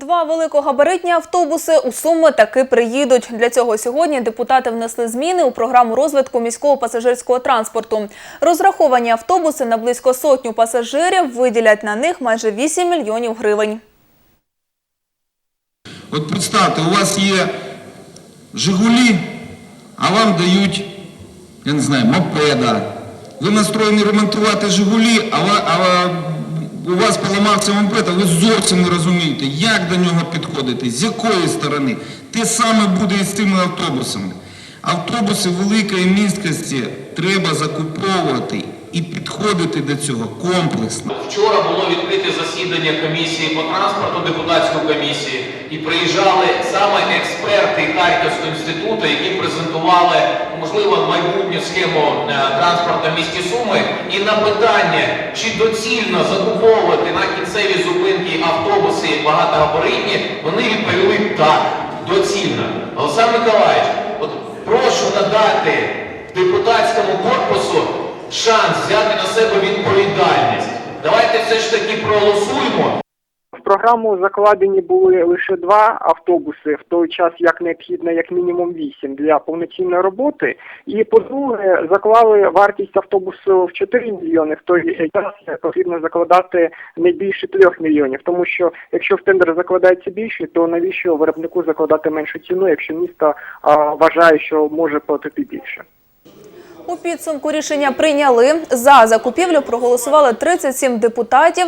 Два великогабаритні автобуси у Суми таки приїдуть. Для цього сьогодні депутати внесли зміни у програму розвитку міського пасажирського транспорту. Розраховані автобуси на близько сотню пасажирів виділять на них майже 8 мільйонів гривень. От представте, у вас є Жигулі, а вам дають, я не знаю, мопеда. Ви настроєні ремонтувати Жигулі, а, а у вас поламався мопед, ви зовсім не розумієте, як до нього підходити, з якої сторони. Те саме буде і з цими автобусами. Автобуси великої місткості треба закуповувати підходити до цього комплексно. Вчора було відкрите засідання комісії по транспорту, депутатської комісії, і приїжджали саме експерти Харківського інституту, які презентували, можливо, майбутню схему е, транспорту в місті Суми. І на питання, чи доцільно закуповувати на кінцеві зупинки автобуси багатогабаритні, вони відповіли так, доцільно. Олександр Миколаївич, от прошу надати депутатському корпусу шанс взяти на себе відповідальність. Давайте все ж таки проголосуємо. В програму закладені були лише два автобуси, в той час як необхідно як мінімум вісім для повноцінної роботи. І по-друге, заклали вартість автобусу в 4 мільйони, в той час потрібно закладати не більше 3 мільйонів. Тому що якщо в тендер закладається більше, то навіщо виробнику закладати меншу ціну, якщо місто а, вважає, що може платити більше. У підсумку рішення прийняли. За закупівлю проголосували 37 депутатів.